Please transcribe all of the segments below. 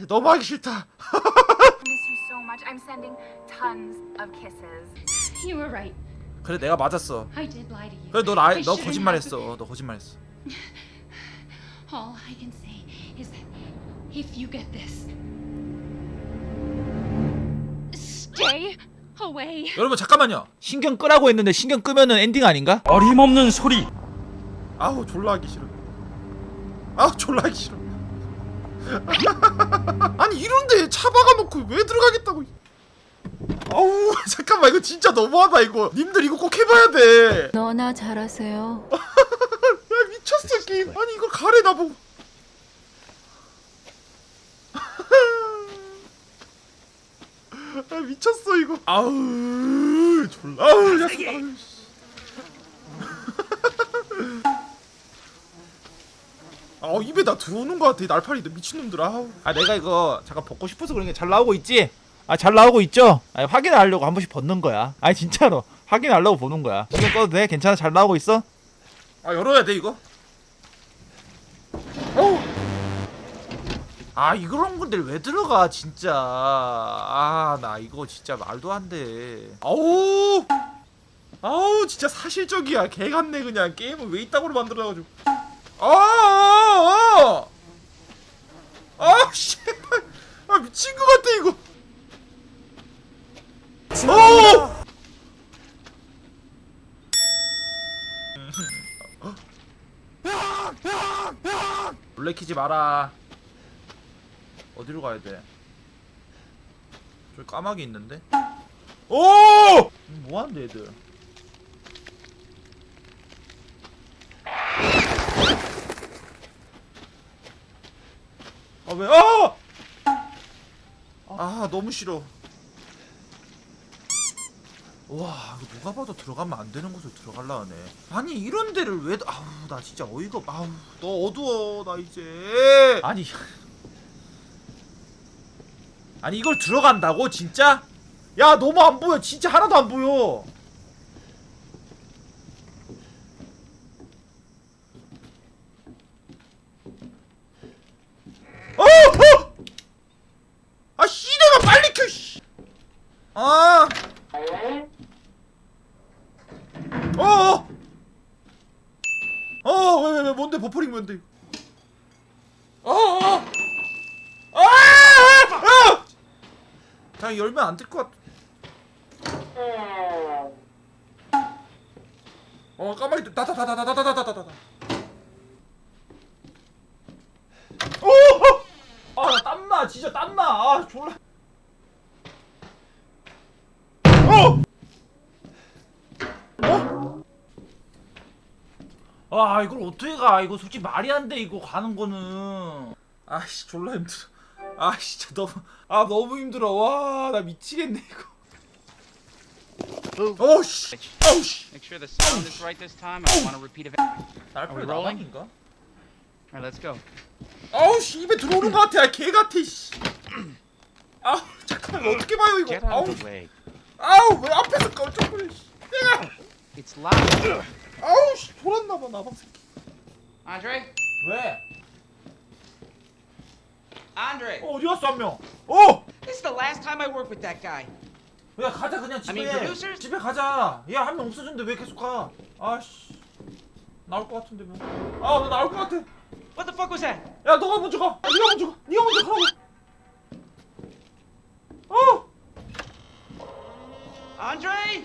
아 너무 하기 싫다 miss you so much. I'm sending tons of kisses. You were right. 그래 내가 맞았어 I did lie to you. 그래 너, 나, I 너 거짓말했어 너 거짓말했어 All I can say is that if you get this, stay away. 여러분 잠깐만요 신경 끄라고 했는데 신경 끄면은 엔딩 아닌가? 어림없는 소리. 아우 졸라 하기 싫어 아우 졸라 하기 싫어 아니 이런데 차 박아놓고 왜 들어가겠다고. 아우 잠깐만 이거 진짜 너무하다 이거. 님들 이거 꼭 해봐야 돼. 너나 잘하세요. 야 미쳤어 게임 아니 이걸 가래 나보고. 아 미쳤어 이거. 아우 졸라. 아우 야 아우, 씨. 아 입에 다 들어오는 거 같아. 이 날파리 미친놈들 아우. 아 내가 이거 잠깐 벗고 싶어서 그런 게 잘 나오고 있지? 아 잘 나오고 있죠? 아 확인을 하려고 한 번씩 벗는 거야. 아니 진짜로. 확인하려고 보는 거야. 신경 꺼도 돼? 괜찮아? 잘 나오고 있어? 아 열어야 돼 이거? 어우. 아 이런 건데 왜 들어가 진짜. 아 나 이거 진짜 말도 안돼. 아우. 아우 진짜 사실적이야. 개 같네 그냥. 게임을 왜 이따구로 만들어가지고 아아아 아, 씨발 아 미친 것 같아 이거 어 놀래키지 마라 어디로 가야 돼? 저기 까마귀 있는데? 오! 뭐 하는데 얘들 아 왜? 아! 아 너무 싫어 와 이거 누가 봐도 들어가면 안 되는 곳을 들어갈라 하네 아니 이런 데를 왜 아우 나 진짜 어이가 없- 아우 너 어두워 나 이제 아니 아니 이걸 들어간다고 진짜? 야 너무 안 보여 진짜 하나도 안 보여 어! 어! 아 씨내가 빨리 켜 씨. 아 어어 어 왜 왜 왜 뭔데 버퍼링 뭔데 어 어 아! 아! 그냥 열면 안 될 것 같아. 어 까마귀 다다다다다다다다다다. 오! 아 나 땀나 진짜 땀나. 아 졸라. 아 이걸 어떻게 가? 이거 솔직히 말이 안 돼 이거 가는 거는. 아씨 졸라 힘들어. 아 진짜 너무 아 너무 힘들어. 와 나 미치겠네 이거. 오씨. 아우씨. Make sure the sound is right this time. I don't want to repeat of it. All 날파리 we rolling? 나방인가? right, let's go. 아우씨 입에 들어오는 것 같아. 아, 개 같아. 씨. 아우 잠깐만 이거 어떻게 봐요 Get 이거? out 아우 of the way. 아우 왜 앞에서 깜짝 놀래. 씨. 내가 It's loud. 씨 돌았나봐 나방 새끼. Andre? 왜? Andre! 어, 어디 갔어 한 명? 어! This is the last time I work with that guy. 야 가자 그냥 집에. I mean, producers? 집에 가자. 야 한 명 없어졌는데 왜 계속 가? 아씨 나올 것 같은데 뭐. 아너 나올 것 같아. What the fuck was that? 야 너가 먼저 가. 아, 네가 먼저 가. 네가 먼저 가라고. 어! Andre?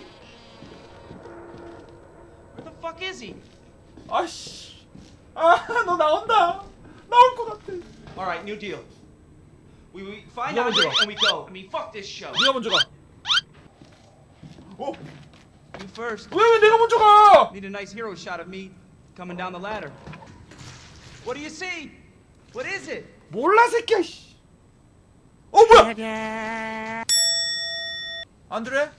Where the fuck is he? 아씨. 아너 나온다. 나올 것 같아. All right, new deal. We, we find Yeah, Andre yeah. and we go. I mean, fuck this show. 네가 먼저 가. 어? You first. 왜 왜 내가 먼저 가? Need a nice hero shot of me coming down the ladder. What do you see? What is it? 몰라 새끼야. 씨. 어 뭐야? 안드레?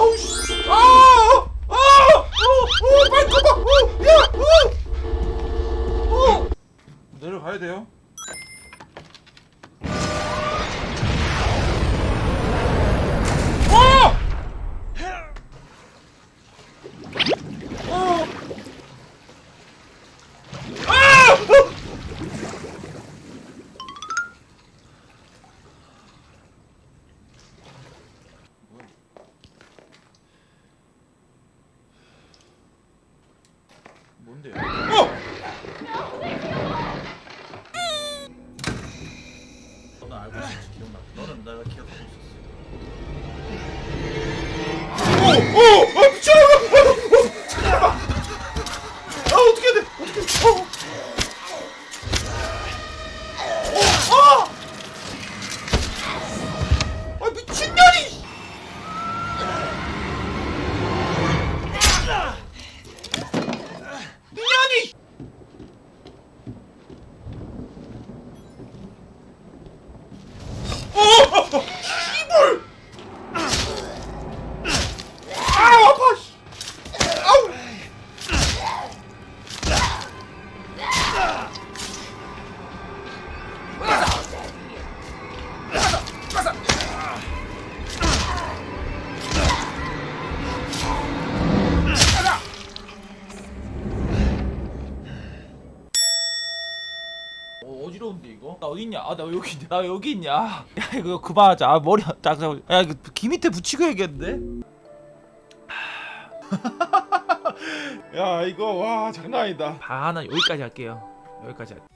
Oh, oh! 뭔데요? 어! 너는 알고 있었지 기억나. 너는 내가 기억하고 있었어. 오! 오! 아 미쳐! 어, 나 어디 있냐? 아 나 여기 있냐? 나 여기 있냐? 야 이거 그만하자. 아 머리 딱 잡. 야 이거 귀 밑에 붙이고 해야겠는데? 야 이거 와 장난 아니다. 아, 하나 여기까지 할게요. 여기까지 할게요.